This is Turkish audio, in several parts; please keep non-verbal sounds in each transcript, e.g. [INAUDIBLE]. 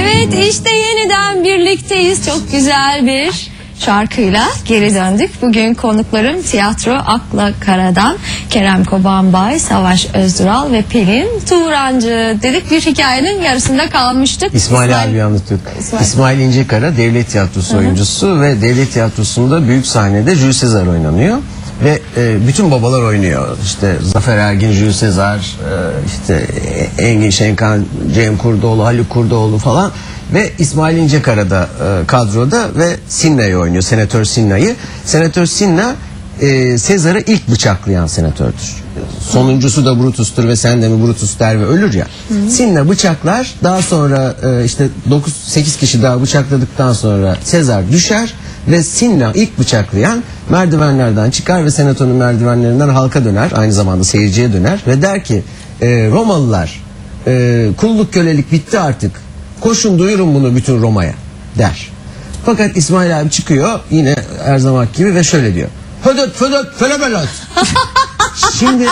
Evet işte yeniden birlikteyiz. Çok güzel bir şarkıyla geri döndük. Bugün konuklarım tiyatro Akla Kara'dan Kerem Kobanbay, Savaş Özdural ve Pelin Tuğrancı. Dedik bir hikayenin yarısında kalmıştık. İsmail abi anlatıyorduk. İsmail. İsmail, İncekara devlet tiyatrosu oyuncusu ve devlet tiyatrosunda büyük sahnede Jules Sezar oynanıyor. Ve e, bütün babalar oynuyor. İşte Zafer Ergin, Jules Sezar, e, işte Engin Şenkan, Cem Kurdoğlu, Haluk Kurdoğlu falan. Ve İsmail İncekara da e, kadroda ve Sinna'yı oynuyor. Senatör Sinna'yı. Senatör Sinna e, Sezar'ı ilk bıçaklayan senatördür. Sonuncusu da Brutus'tur ve sen de mi Brutus der ve ölür ya. Sinna bıçaklar daha sonra e, işte 9-8 kişi daha bıçakladıktan sonra Sezar düşer ve Sinna ilk bıçaklayan merdivenlerden çıkar ve senatonun merdivenlerinden halka döner aynı zamanda seyirciye döner ve der ki e, Romalılar e, kulluk kölelik bitti artık koşun duyurun bunu bütün Roma'ya der. Fakat İsmail abi çıkıyor yine her zaman gibi ve şöyle diyor. Hödöt födöt felemelot. [LAUGHS] Şimdi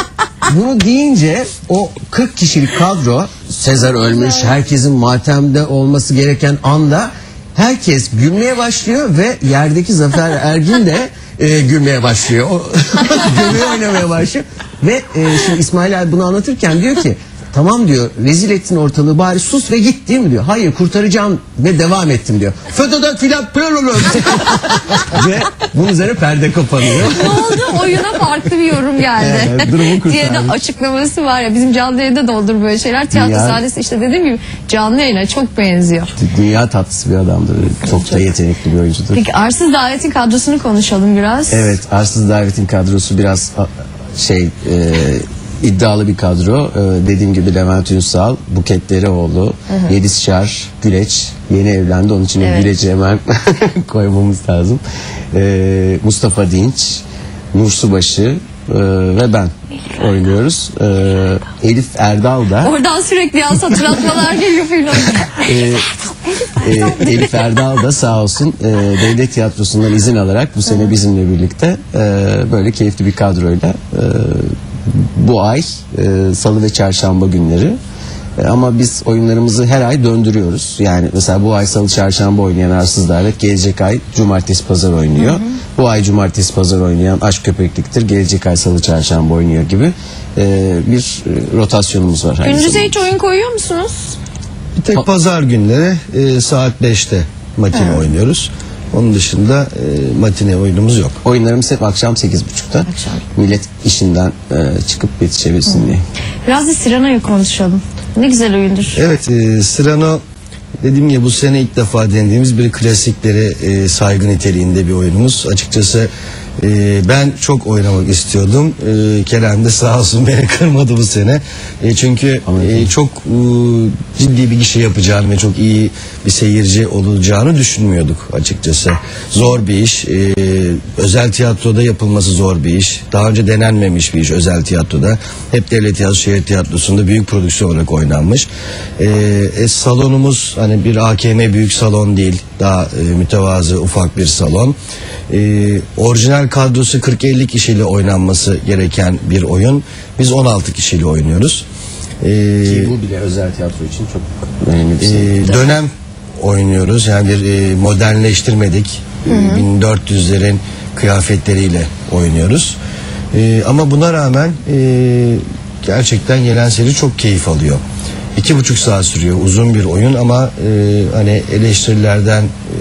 bunu deyince o 40 kişilik kadro Sezar ölmüş herkesin matemde olması gereken anda herkes gülmeye başlıyor ve yerdeki Zafer [LAUGHS] Ergin de e, gülmeye başlıyor. [LAUGHS] Gülmeye oynamaya başlıyor. Ve e, şimdi İsmail abi bunu anlatırken diyor ki Tamam diyor rezil ettin ortalığı bari sus ve git değil mi diyor. Hayır kurtaracağım ve devam ettim diyor. Födoda filan pırlulun. [LAUGHS] ve bunun üzerine perde kapanıyor. ne oldu? Oyuna farklı bir yorum geldi. Evet, durumu kurtarmış. diye de açıklamaması var ya bizim canlı yayında da olur böyle şeyler. Tiyatro Ya. sahnesi işte dediğim gibi canlı yayına çok benziyor. Dünya tatlısı bir adamdır. Çok da yetenekli bir oyuncudur. Peki Arsız Davet'in kadrosunu konuşalım biraz. Evet Arsız Davet'in kadrosu biraz şey e, iddialı bir kadro. E, dediğim gibi Levent Ünsal, Buket Dereoğlu, Yediz Çar, Güleç yeni evlendi. Onun için o Evet. Güleç'i hemen [LAUGHS] koymamız lazım. E, Mustafa Dinç, Nur Subaşı e, ve ben oynuyoruz. E, Elif Erdal da Oradan sürekli yaz hatırlatmalar geliyor filan. [LAUGHS] e, e, Elif Erdal da sağ olsun e, devlet tiyatrosundan izin alarak bu sene bizimle birlikte e, böyle keyifli bir kadroyla e, bu ay e, salı ve çarşamba günleri E, ama biz oyunlarımızı her ay döndürüyoruz. Yani mesela bu ay salı çarşamba oynayan Arsız Davet gelecek ay cumartesi pazar oynuyor. Bu ay cumartesi pazar oynayan Aşk Köpekliktir. Gelecek ay salı çarşamba oynuyor gibi e, bir e, rotasyonumuz var. Gündüze hiç oyun koyuyor musunuz? Bir tek pazar günleri e, saat 5'te matine oynuyoruz. Onun dışında e, matine oyunumuz yok. Oyunlarımız hep akşam 8.30'da. Akşam. Millet işinden e, çıkıp yetişebilsin diye. Biraz da Sirena'yı konuşalım. Ne güzel oyundur. Evet e, Sırano dediğim gibi bu sene ilk defa denediğimiz bir klasiklere e, saygı niteliğinde bir oyunumuz. Açıkçası e, ben çok oynamak istiyordum. E, Kerem de sağ olsun [LAUGHS] beni kırmadı bu sene. E, çünkü e, çok e, ciddi bir gişe yapacağını ve çok iyi bir seyirci olacağını düşünmüyorduk açıkçası. Zor bir iş. E, özel tiyatroda yapılması zor bir iş. Daha önce denenmemiş bir iş özel tiyatroda. Hep devlet tiyatrosu, şehir tiyatrosunda büyük prodüksiyon olarak oynanmış. E, e, salonumuz hani bir AKM büyük salon değil. Daha e, mütevazı ufak bir salon. E, orijinal kadrosu 40-50 kişiyle oynanması gereken bir oyun. Biz 16 kişiyle oynuyoruz. E, Ki bu bile özel tiyatro için çok önemli bir şey. ee, dönem oynuyoruz. Yani bir e, modernleştirmedik. Ee, 1400'lerin kıyafetleriyle oynuyoruz. Ee, ama buna rağmen e, gerçekten gelen seri çok keyif alıyor. İki buçuk saat sürüyor uzun bir oyun ama e, hani eleştirilerden e,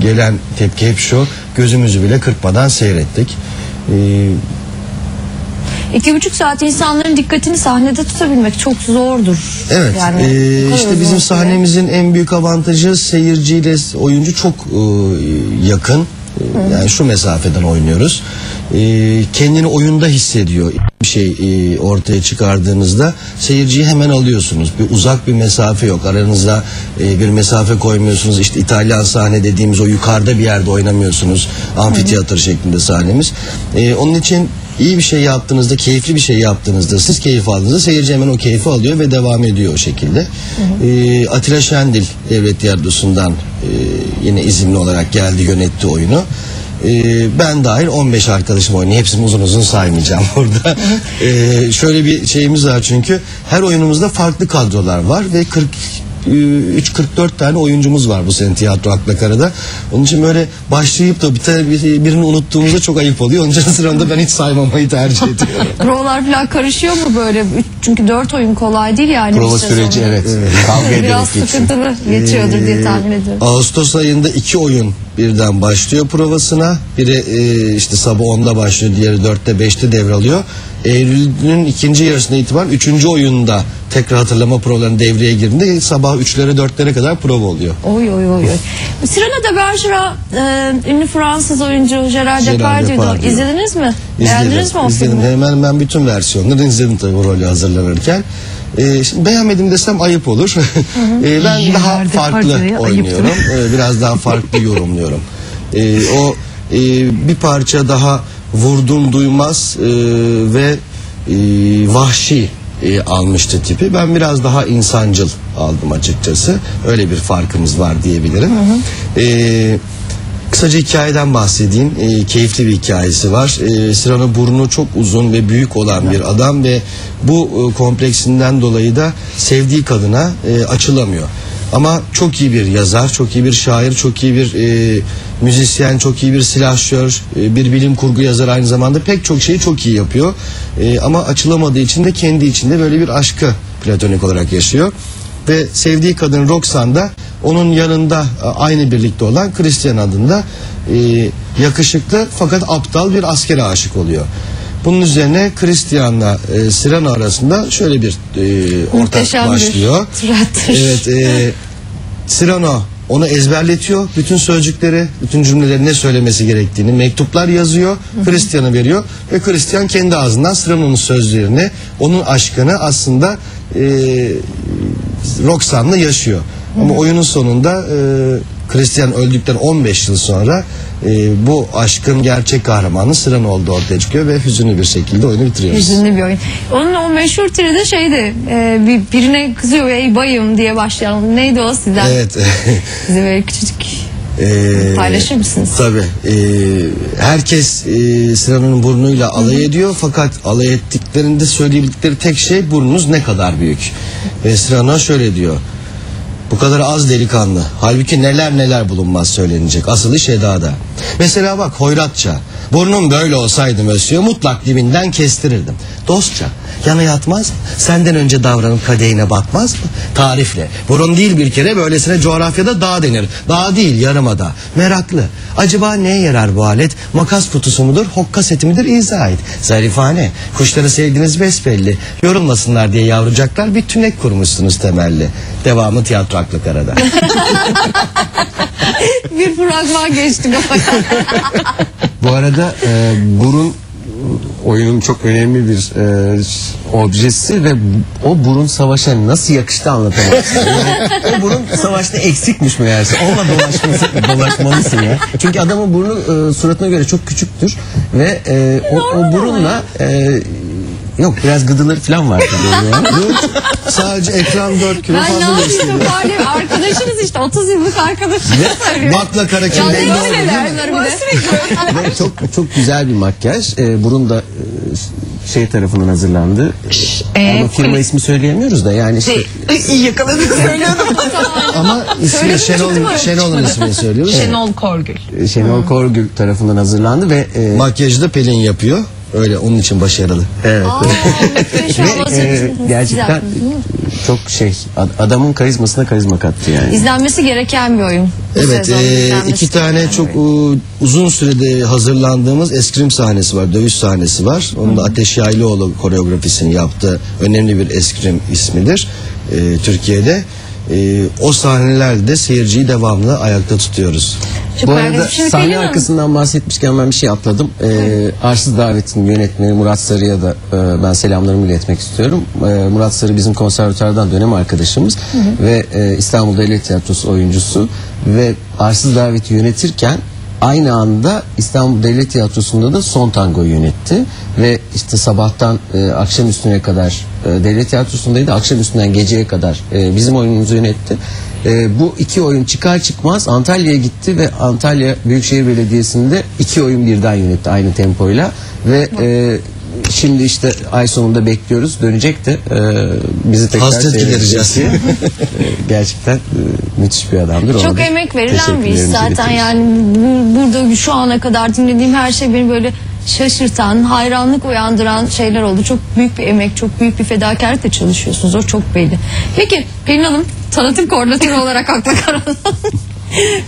gelen tepki hep şu gözümüzü bile kırpmadan seyrettik. Ee, İki buçuk saat insanların dikkatini sahnede tutabilmek çok zordur. Evet. Yani kadar işte bizim sahnemizin en büyük avantajı seyirciyle oyuncu çok eee, yakın. Yani şu mesafeden oynuyoruz. Eee, kendini oyunda hissediyor. Bir şey eee, ortaya çıkardığınızda seyirciyi hemen alıyorsunuz. Bir uzak bir mesafe yok. Aranızda eee, bir mesafe koymuyorsunuz. İşte İtalyan sahne dediğimiz o yukarıda bir yerde oynamıyorsunuz. Amfiteyatro şeklinde sahnemiz. Eee, onun için iyi bir şey yaptığınızda, keyifli bir şey yaptığınızda, siz keyif aldığınızda seyirci hemen o keyfi alıyor ve devam ediyor o şekilde. Ee, Atilla Şendil Devlet Tiyatrosu'ndan e, yine izinli olarak geldi yönetti oyunu. Ee, ben dahil 15 arkadaşım oynuyor. Hepsini uzun uzun saymayacağım [LAUGHS] burada. Ee, şöyle bir şeyimiz var çünkü her oyunumuzda farklı kadrolar var ve 40 3-44 tane oyuncumuz var bu sene tiyatro akla karada. Onun için böyle başlayıp da bir birini unuttuğumuzda çok ayıp oluyor. Onun için sırada ben hiç saymamayı tercih ediyorum. [LAUGHS] Provalar falan karışıyor mu böyle? Çünkü dört oyun kolay değil yani. Prova süreci evet. Kavga ederek Biraz sıkıntılı geçiyordur diye tahmin ediyorum. Ağustos ayında iki oyun birden başlıyor provasına. Biri e, işte sabah 10'da başlıyor, diğeri 4'te 5'te devralıyor. Eylül'ün ikinci yarısına itibaren üçüncü oyunda tekrar hatırlama provalarının devreye girdiğinde sabah 3'lere 4'lere kadar prova oluyor. Oy oy oy. oy. Cyrano de Bergerac e, ünlü Fransız oyuncu Gerard Depardieu'du. Depardieu. İzlediniz mi? Beğendiniz mi o izledim. filmi? Hemen hemen bütün versiyonları izledim tabii bu rolü hazırlanırken. Şimdi beğenmedim desem ayıp olur. [LAUGHS] Ee, ben daha farklı oynuyorum. Ee, biraz daha farklı [LAUGHS] yorumluyorum. Ee, o e, bir parça daha vurdum duymaz e, ve e, vahşi e, almıştı tipi. Ben biraz daha insancıl aldım açıkçası. Öyle bir farkımız var diyebilirim. Ee, Kısaca hikayeden bahsedeyim. Ee, keyifli bir hikayesi var. Ee, Cyrano burnu çok uzun ve büyük olan bir adam ve bu e, kompleksinden dolayı da sevdiği kadına e, açılamıyor. Ama çok iyi bir yazar, çok iyi bir şair, çok iyi bir e, müzisyen, çok iyi bir silahşör, e, bir bilim kurgu yazarı aynı zamanda pek çok şeyi çok iyi yapıyor. E, ama açılamadığı için de kendi içinde böyle bir aşkı platonik olarak yaşıyor ve sevdiği kadın Roxanne da onun yanında e, aynı birlikte olan Christian adında e, yakışıklı fakat aptal bir askere aşık oluyor. Bunun üzerine Christian'la e, Cyrano arasında şöyle bir e, ortak Muhteşem bir başlıyor. tirattır. Evet, e, Cyrano onu ezberletiyor. Bütün sözcükleri, bütün cümleleri ne söylemesi gerektiğini mektuplar yazıyor. Christian'a veriyor ve Christian kendi ağzından Cyrano'nun sözlerini, onun aşkını aslında e, Roxanne'la yaşıyor. Ama oyunun sonunda e, Christian öldükten 15 yıl sonra e, bu aşkın gerçek kahramanı Cyrano olduğu ortaya çıkıyor ve hüzünlü bir şekilde oyunu bitiriyoruz. Hüzünlü bir oyun. Onun o meşhur tiri de şeydi. E, bir, birine kızıyor ey bayım diye başlayan. Neydi o sizden? Evet. [LAUGHS] Bize böyle küçücük Ee, paylaşır mısınız? Tabii. Ee, herkes e, Cyrano'nun burnuyla alay ediyor fakat alay ettiklerinde söyleyebildikleri tek şey burnunuz ne kadar büyük. Ve Cyrano şöyle diyor. Bu kadar az delikanlı. Halbuki neler neler bulunmaz söylenecek. Asıl iş Eda'da. Mesela bak hoyratça. Burnum böyle olsaydı Mösyö mutlak dibinden kestirirdim. Dostça. Yana yatmaz? Senden önce davranıp kadehine batmaz mı? Tarifle. Burun değil bir kere böylesine coğrafyada dağ denir. Dağ değil yarımada. Meraklı. Acaba neye yarar bu alet? Makas kutusu mudur? Hokka seti midir? İzah et. Zarifane. Kuşları sevdiğiniz besbelli. Yorulmasınlar diye yavrucaklar bir tünek kurmuşsunuz temelli. Devamı tiyatro aklı karada. [LAUGHS] bir fragman geçtik ama. Bu arada e, burun oyunun çok önemli bir e, objesi ve o burun savaşa nasıl yakıştı anlatamazsın. Yani o burun savaşta eksikmiş meğerse. Onunla dolaşması, dolaşmalısın ya. Çünkü adamın burnu e, suratına göre çok küçüktür ve e, o, o burunla e, yok biraz gıdıları falan var. tabii [LAUGHS] ya. Yok, sadece ekran 4 kilo Ben ne fazla gösteriyor. toparlayayım. Arkadaşınız işte 30 yıllık arkadaşınız. Bakla kara kim Ya belli ne oldu değil mi? bir de. Ve çok çok güzel bir makyaj. Ee, burun da e, şey tarafından hazırlandı. Ee, Ama firma ismi söyleyemiyoruz da yani işte İyi yakaladık [LAUGHS] söylüyordum. Ama ismi Şenol? Şenol'un ismini [LAUGHS] söylüyoruz. Şenol Korgül. e, Şenol Korgül tarafından hazırlandı ve e, Makyajı da Pelin yapıyor. Öyle onun için başarılı. evet. Aa, Ve e, için gerçekten çok şey ad- adamın karizmasına karizma kattı yani. İzlenmesi gereken bir oyun. Bu Evet sezon e, izlenmesi iki tane gereken çok bir oyun. uzun sürede hazırlandığımız eskrim sahnesi var. Dövüş sahnesi var. Onun da Ateş Yaylıoğlu koreografisini yaptı. Önemli bir eskrim ismidir e, Türkiye'de. E, o sahnelerde seyirciyi devamlı ayakta tutuyoruz. Çok Bu arada. Şimdi sahne Pelin Hanım, arkasından bahsetmişken ben bir şey atladım. Ee, Arsız Davet'in yönetmeni Murat Sarı'ya da e, ben selamlarımı iletmek istiyorum. Ee, Murat Sarı bizim konservatuardan dönem arkadaşımız ve e, İstanbul Devlet Tiyatrosu oyuncusu ve Arsız Davet'i yönetirken aynı anda İstanbul Devlet Tiyatrosu'nda da son tangoyu yönetti. Ve işte sabahtan e, akşam üstüne kadar e, Devlet Tiyatrosu'ndaydı. Akşam üstünden geceye kadar e, bizim oyunumuzu yönetti. E, bu iki oyun çıkar çıkmaz Antalya'ya gitti ve Antalya Büyükşehir Belediyesi'nde iki oyun birden yönetti aynı tempoyla. Ve e, şimdi işte ay sonunda bekliyoruz. Dönecek de e, bizi tekrar Hasret gidereceğiz. seyredecek. E, Gerçekten e, müthiş bir adamdır. Ona Çok da emek verilen bir iş zaten yani bu- burada şu ana kadar dinlediğim her şey beni böyle şaşırtan, hayranlık uyandıran şeyler oldu. Çok büyük bir emek, çok büyük bir fedakarlıkla çalışıyorsunuz. O çok belli. Peki Pelin Hanım tanıtım koordinatörü [LAUGHS] olarak akla karan.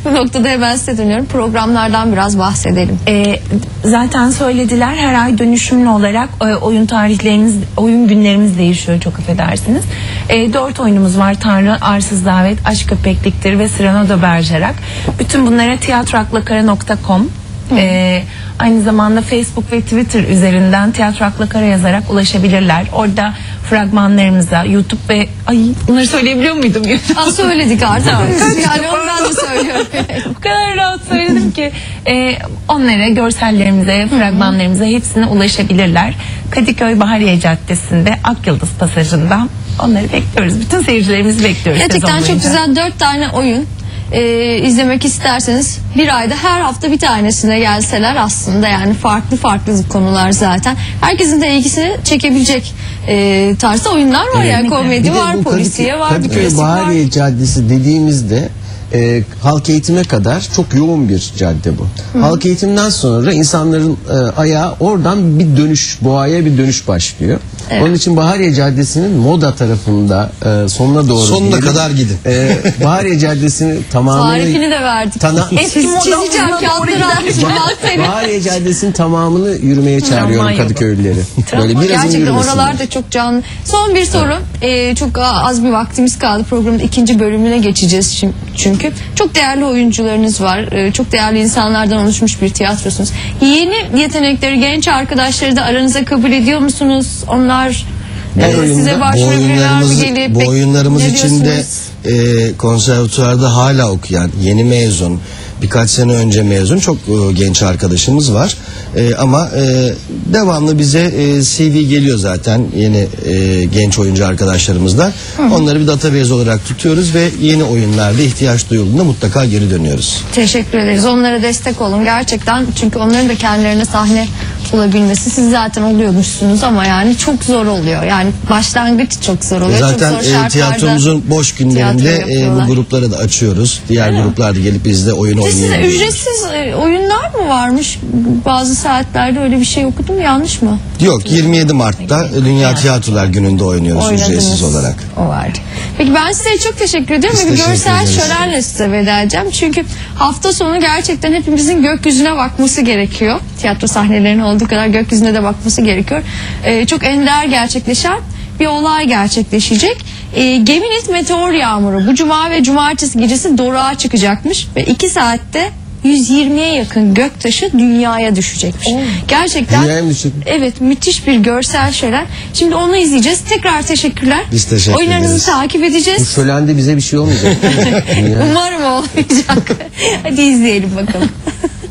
Bu noktada hemen size dönüyorum. Programlardan biraz bahsedelim. Ee, zaten söylediler her ay dönüşümlü olarak e, oyun tarihlerimiz, oyun günlerimiz değişiyor çok affedersiniz. E, dört oyunumuz var. Tanrı, Arsız Davet, Aşk Köpekliktir ve Cyrano de Bergerac. Bütün bunlara tiyatroaklakara.com e, aynı zamanda Facebook ve Twitter üzerinden Tiyatro yazarak ulaşabilirler. Orada fragmanlarımıza YouTube ve ay bunları söyleyebiliyor muydum? Aa, söyledik artık. [LAUGHS] yani onu ben de söylüyorum. o kadar rahat söyledim ki e, onlara görsellerimize, fragmanlarımıza hepsine ulaşabilirler. Kadıköy Bahariye Caddesi'nde Akyıldız Pasajı'nda onları bekliyoruz. Bütün seyircilerimizi bekliyoruz. Gerçekten sezon çok boyunca. güzel dört tane oyun e, izlemek isterseniz bir ayda her hafta bir tanesine gelseler aslında yani farklı farklı konular zaten. Herkesin de ilgisini çekebilecek e, tarzda oyunlar var yani Kesinlikle. komedi var, polisiye var, bir klasik var. Bahariye Caddesi dediğimizde e, halk eğitime kadar çok yoğun bir cadde bu. Halk eğitimden sonra insanların e, ayağı oradan bir dönüş, boğaya bir dönüş başlıyor. Onun için Bahariye Caddesi'nin moda tarafında e, sonuna doğru Sonuna diyelim, kadar gidin. E, Bahariye Caddesi'ni tamamını Tarifini de verdik. Tana- Eski çizeceğim kağıtları almışım ben seni. Bahariye Caddesi'nin tamamını yürümeye çağırıyorum. Kadıköylüleri. Böyle biraz Gerçekten yürümesinler. oralar da çok canlı. Son bir soru. Ee, çok az bir vaktimiz kaldı. Programın ikinci bölümüne geçeceğiz şim- çünkü. Çok değerli oyuncularınız var. Ee, çok değerli insanlardan oluşmuş bir tiyatrosunuz. Yeni yetenekleri, genç arkadaşları da aranıza kabul ediyor musunuz? Onlar Her e, oyunda size Bu başvurabilirler mi gelip? bu oyunlarımız içinde e, konservatuvarda hala okuyan, yeni mezun, birkaç sene önce mezun çok e, genç arkadaşımız var. E, ama e, devamlı bize e, CV geliyor zaten yeni e, genç oyuncu arkadaşlarımızda. Onları bir database olarak tutuyoruz ve yeni oyunlarda ihtiyaç duyulduğunda mutlaka geri dönüyoruz. Teşekkür ederiz. Onlara destek olun gerçekten. Çünkü onların da kendilerine sahne bulabilmesi. Siz zaten oluyormuşsunuz ama yani çok zor oluyor. Yani başlangıç çok zor oluyor. Zaten çok zor e, tiyatromuzun boş günlerinde e, bu grupları da açıyoruz. Diğer gruplar da gelip bizde oyun oynayabiliyor. ücretsiz e, oyunlar mı varmış? Bazı saatlerde öyle bir şey okudum yanlış mı? Yok 27 Mart'ta Dünya Tiyatrolar Günü'nde oynuyoruz Oynadınız. ücretsiz olarak. O vardı. Peki ben size çok teşekkür ediyorum Biz ve görsel şölenle size veda edeceğim. Çünkü hafta sonu gerçekten hepimizin gökyüzüne bakması gerekiyor. Tiyatro sahnelerinin olduğu kadar gökyüzüne de bakması gerekiyor. Ee, çok ender gerçekleşen bir olay gerçekleşecek. Ee, Geminit meteor yağmuru bu cuma ve cumartesi gecesi doruğa çıkacakmış ve 2 saatte 120'ye yakın göktaşı dünyaya düşecekmiş. Gerçekten Dünyaya mı düşecek? Evet müthiş bir görsel şölen. Şimdi onu izleyeceğiz. Tekrar teşekkürler. Biz teşekkür Oyunlarınızı ederiz. takip Bu edeceğiz. şölende bize bir şey olmayacak. [LAUGHS] Dünya- Umarım olmayacak. [LAUGHS] Hadi izleyelim bakalım. [LAUGHS]